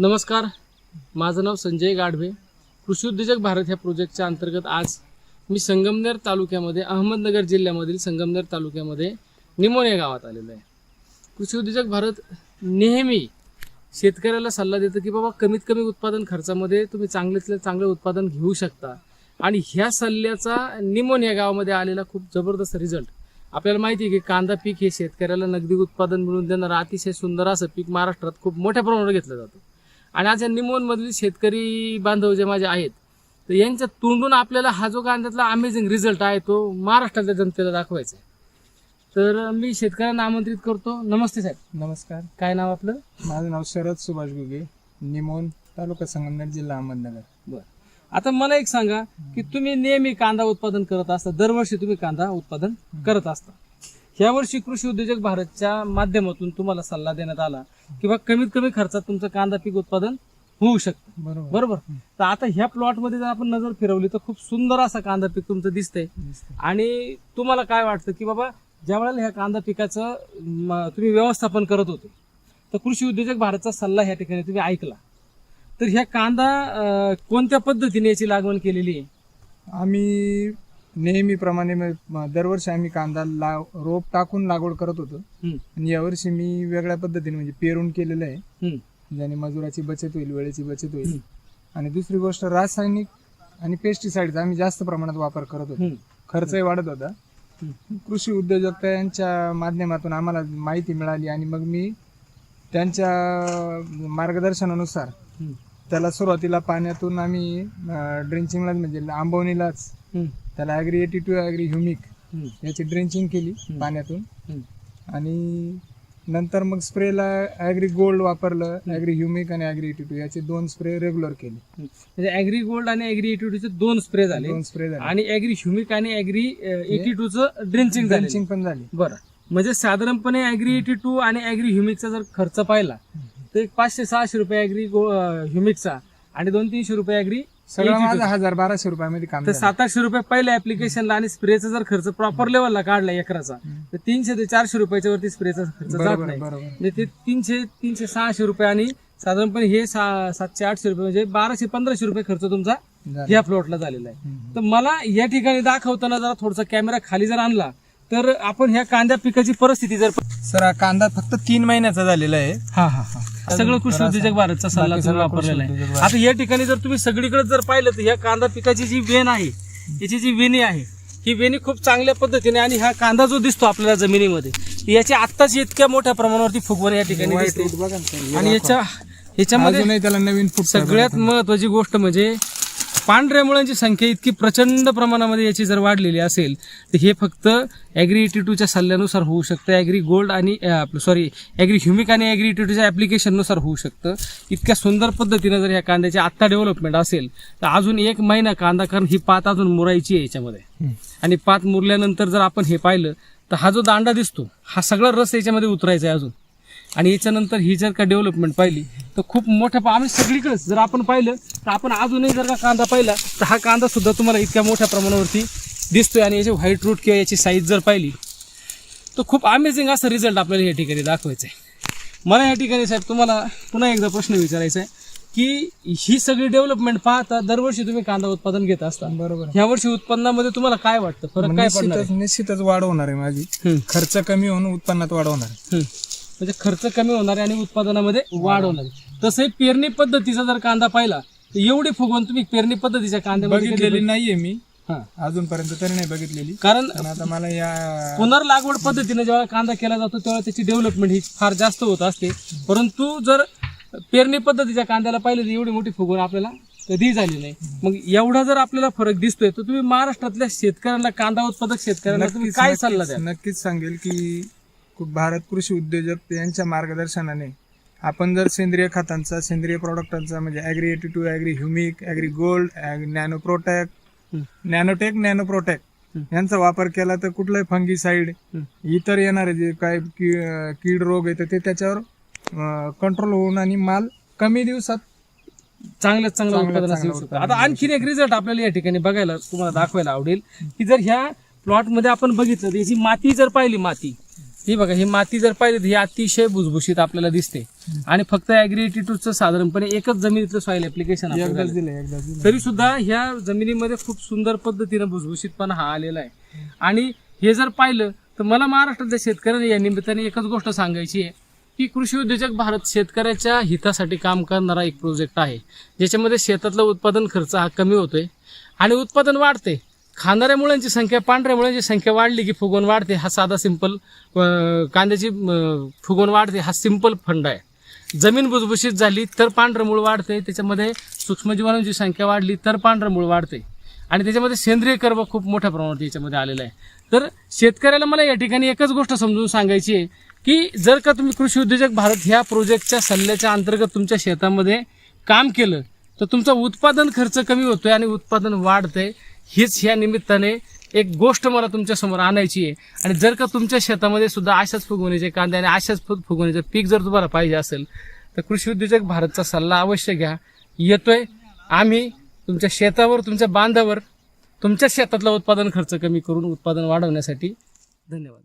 नमस्कार. माझं नाव संजय गाढवे. कृषी उद्योजक भारत ह्या प्रोजेक्टच्या अंतर्गत आज मी संगमनेर तालुक्यामध्ये अहमदनगर जिल्ह्यामधील संगमनेर तालुक्यामध्ये निमोने गावात आलेलो आहे. कृषी उद्योजक भारत नेहमी शेतकऱ्याला सल्ला देतं की बाबा कमीत कमी उत्पादन खर्चामध्ये तुम्ही चांगल्यातलं चांगलं उत्पादन घेऊ शकता. आणि ह्या सल्ल्याचा निमोन या गावामध्ये आलेला खूप जबरदस्त रिझल्ट आपल्याला माहिती आहे की कांदा पीक हे शेतकऱ्याला नगदी उत्पादन मिळून देणारं अतिशय सुंदर असं पीक महाराष्ट्रात खूप मोठ्या प्रमाणावर घेतलं जातं. आणि आज या निमोनमधील शेतकरी बांधव जे माझे आहेत तर यांच्या तोंडून आपल्याला हा जो कांद्यातला अमेझिंग रिझल्ट आहे तो महाराष्ट्रातल्या जनतेला दाखवायचा आहे. तर मी शेतकऱ्यांना आमंत्रित करतो. नमस्ते साहेब. नमस्कार. काय नाव आपलं? माझं नाव शरद सुभाष गुगे निमोन तालुका संगमनेर जिल्हा अहमदनगर. बरं. आता मला एक सांगा की तुम्ही नेहमी कांदा उत्पादन करत असता दरवर्षी तुम्ही कांदा उत्पादन करत असता. ह्या वर्षी कृषी उद्योजक भारतच्या माध्यमातून तुम्हाला सल्ला देण्यात आला किंवा कमीत कमी खर्चात तुमचं कांदा पीक उत्पादन होऊ शकतं. बरोबर. बरोबर? तर आता ह्या प्लॉटमध्ये जर आपण नजर फिरवली तर खूप सुंदर असा कांदा पीक तुमचं दिसतंय. आणि तुम्हाला काय वाटतं की बाबा ज्या वेळेला ह्या कांदा पिकाचं तुम्ही व्यवस्थापन करत होते तर कृषी उद्योजक भारतचा सल्ला ह्या ठिकाणी तुम्ही ऐकला. तर ह्या कांदा कोणत्या पद्धतीने याची लागवड केलेली आहे? आम्ही नेहमीप्रमाणे म- दरवर्षी आम्ही कांदा ला रोप टाकून लागवड करत होतो. हम्म, आणि यावर्षी मी वेगळ्या पद्धतीने म्हणजे पेरून केलेलं आहे. हम्म, ज्याने मजुराची बचत होईल वेळेची बचत होईल. आणि दुसरी गोष्ट रासायनिक आणि पेस्टिसाइडचा आम्ही जास्त प्रमाणात वापर करत होतो. हम्म, खर्चही वाढत होता. हम्म. कृषी उद्योजकता यांच्या माध्यमातून आम्हाला माहिती मिळाली आणि मग मी त्यांच्या मार्गदर्शनानुसार हम्म, त्याला सुरुवातीला पाण्यातून आम्ही ड्रिंचिंगला म्हणजे आंबवणीलाच त्याला Agri eighty two Agri Humic याची ड्रिंचिंग केली. पाण्यातून. आणि नंतर मग स्प्रेला ॲग्री गोल्ड वापरलं ॲग्री ह्युमिक आणि ॲग्री एटी टू याचे दोन स्प्रे रेग्युलर केले. म्हणजे ॲग्री गोल्ड आणि ॲग्री एटी टूचे दोन स्प्रे झाले. दोन स्प्रे झाले. आणि ॲग्री ह्युमिक आणि ॲग्री एटी टूचं ड्रिंचिंग ड्रिंचिंग पण झाली. बरं. म्हणजे साधारणपणे ॲग्री एटी टू आणि ॲग्री ह्युमिकचा जर खर्च पाहिला तर एक पाचशे सहाशे रुपये ॲग्री ह्युमिकचा आणि दोन तीनशे रुपये सगळं माझं हजार बाराशे रुपयामध्ये काम तर. सात आठशे रुपये पहिल्या ऍप्लिकेशनला आणि स्प्रेचा जर खर्च प्रॉपर लेवलला काढला एकराचा तर तीनशे ते चारशे रुपयाच्या वरती स्प्रेचा खर्च जात नाही म्हणजे ते तीनशे तीनशे सहाशे रुपये आणि साधारणपणे हे सातशे आठशे रुपये म्हणजे बाराशे पंधराशे रुपये खर्च तुमचा. या प्लॉटला झालेला आहे. तर मला या ठिकाणी दाखवताना जरा थोडासा कॅमेरा खाली जर आणला तर आपण ह्या कांद्या पिकाची परिस्थिती जर सर हा कांदा फक्त तीन महिन्याचा झालेला आहे. हा हा हा. सगळं कृषी उद्योजक भारतचा सल्ला बाकी तुम्ही सगळं कृषी वापरलेला आहे. उद्योजक आता या ठिकाणी जर तुम्ही सगळीकडे जर पाहिलं तर ह्या कांदा पिकाची जी वेण आहे याची जी वेणी आहे ही वेणी खूप चांगल्या पद्धतीने आणि हा कांदा जो दिसतो आपल्याला जमिनीमध्ये याची आत्ताच इतक्या मोठ्या प्रमाणावरती फुगवण या ठिकाणी दिसते. बघा. आणि याच्या ह्याच्यामध्ये अजूनही त्याला नवीन फुट सगळ्यात महत्वाची गोष्ट म्हणजे पांढऱ्या मुळांची संख्या इतकी प्रचंड प्रमाणामध्ये याची जर वाढलेली असेल तर हे फक्त ॲग्री एटी टूच्या सल्ल्यानुसार होऊ शकतं. ॲग्री गोल्ड आणि सॉरी ॲग्री ह्युमिक आणि ॲग्री एटी टूच्या ॲप्लिकेशननुसार होऊ शकतं. इतक्या सुंदर पद्धतीनं जर ह्या कांद्याची आत्ता डेव्हलपमेंट असेल तर अजून एक महिना कांदा कारण ही पात अजून मुरायची आहे याच्यामध्ये. आणि पात मुरल्यानंतर जर आपण हे पाहिलं तर हा जो दांडा दिसतो हा सगळा रस याच्यामध्ये उतरायचा आहे अजून. आणि याच्यानंतर ही जर का डेव्हलपमेंट पाहिली तर खूप मोठ्या आम्ही सगळीकडेच जर आपण पाहिलं तर आपण अजूनही जर का कांदा पाहिला तर हा कांदा सुद्धा तुम्हाला इतक्या मोठ्या प्रमाणावरती दिसतोय आणि याची व्हाईट रूट किंवा याची साईज जर पाहिली तर खूप अमेझिंग असा रिझल्ट आपल्याला या ठिकाणी दाखवायचा आहे मला या ठिकाणी साहेब तुम्हाला पुन्हा एकदा प्रश्न विचारायचा आहे की ही सगळी डेव्हलपमेंट पाहता दरवर्षी तुम्ही कांदा उत्पादन घेत असता बरोबर ह्या वर्षी उत्पन्नामध्ये तुम्हाला काय वाटतं फरक काय? निश्चितच निश्चितच वाढ होणार आहे माझी. खर्च कमी होऊन उत्पन्नात वाढ होणार. म्हणजे खर्च कमी होणार आहे आणि उत्पादनामध्ये वाढ होणार. आहे तसंही पेरणी पद्धतीचा जर कांदा पाहिला तर एवढी फुगवून तुम्ही पेरणी पद्धतीच्या कांद्यामध्ये बघितलेली नाहीये मी. अजूनपर्यंत तरी नाही बघितलेली. कारण आता मला या पुनर्लागवड पद्धतीने जेव्हा कांदा केला जातो तेव्हा त्याची डेव्हलपमेंट ही फार जास्त होत असते. परंतु जर पेरणी पद्धतीच्या कांद्याला पाहिलं तर एवढी मोठी फुगवण आपल्याला कधीही झाली नाही. मग एवढा जर आपल्याला फरक दिसतोय तर तुम्ही महाराष्ट्रातल्या शेतकऱ्यांना कांदा उत्पादक शेतकऱ्यांना तुम्ही काय सल्ला द्या नक्कीच सांगेल कु- भारत कृषी उद्योजक यांच्या मार्गदर्शनाने आपण जर सेंद्रिय खतांचा सेंद्रिय प्रॉडक्टांचा म्हणजे Agri eighty two Agri humic Agri gold nano Protac. Nanotech nano Protac. यांचा वापर केला तर कुठलाही फंगीसाईड. इतर येणारे जे काय की- कीड रोग येतं ते त्याच्यावर कंट्रोल होऊन आणि माल कमी दिवसात चांगल्यात चांगलं उत्पादन असू शकतं आता आणखीन एक रिझल्ट आपल्याला या ठिकाणी बघायला तुम्हाला दाखवायला आवडेल की जर ह्या प्लॉटमध्ये आपण बघितलं तर याची माती जर पाहिली माती ही बघा ही माती जर पाहिली तर ही अतिशय भुसभुशीत आपल्याला दिसते. आणि फक्त ॲग्रिएटिट्यूडचं साधारणपणे एकच जमिनीतलं सॉईल ऍप्लिकेशन एकदाच दिलं एकदाच दिलं तरी सुद्धा ह्या जमिनीमध्ये खूप सुंदर पद्धतीनं भुसभुशीतपणा हा आलेला आहे. आणि हे जर पाहिलं तर मला महाराष्ट्रातल्या शेतकऱ्यांना या निमित्ताने एकच गोष्ट सांगायची आहे की कृषी उद्योजक भारत शेतकऱ्याच्या हितासाठी काम करणारा एक प्रोजेक्ट आहे ज्याच्यामध्ये शेतातलं उत्पादन खर्च हा कमी होतोय आणि उत्पादन वाढते खाणाऱ्या मुलांची संख्या पांढऱ्या मुलांची संख्या वाढली की फुगवण वाढते. हा साधा सिंपल कांद्याची फुगवण वाढते. हा सिंपल फंड आहे. जमीन भुसभुशीत झाली तर पांढरं मूळ वाढते. त्याच्यामध्ये सूक्ष्मजीवाणूंची संख्या वाढली तर पांढरं मूळ वाढते. आणि त्याच्यामध्ये सेंद्रिय कर्ब खूप मोठ्या प्रमाणात याच्यामध्ये आलेला आहे. तर शेतकऱ्याला मला या ठिकाणी एकच गोष्ट समजून सांगायची आहे की जर का तुम्ही कृषी उद्योजक भारत ह्या प्रोजेक्टच्या सल्ल्याच्या अंतर्गत तुमच्या शेतामध्ये काम केलं तर तुमचं उत्पादन खर्च कमी होतोय आणि उत्पादन वाढतंय. हीच ह्या निमित्ताने एक गोष्ट मला तुमच्यासमोर आणायची आहे. आणि जर का तुमच्या शेतामध्ये सुद्धा अशाच फुगवण्याचे कांदे आणि अशाच फुगवण्याचं पीक जर तुम्हाला पाहिजे असेल तर कृषी उद्योजक भारतचा सल्ला अवश्य घ्या. येतोय. आम्ही तुमच्या शेतावर तुमच्या बांधावर तुमच्या शेतातला उत्पादन खर्च कमी करून उत्पादन वाढवण्यासाठी धन्यवाद.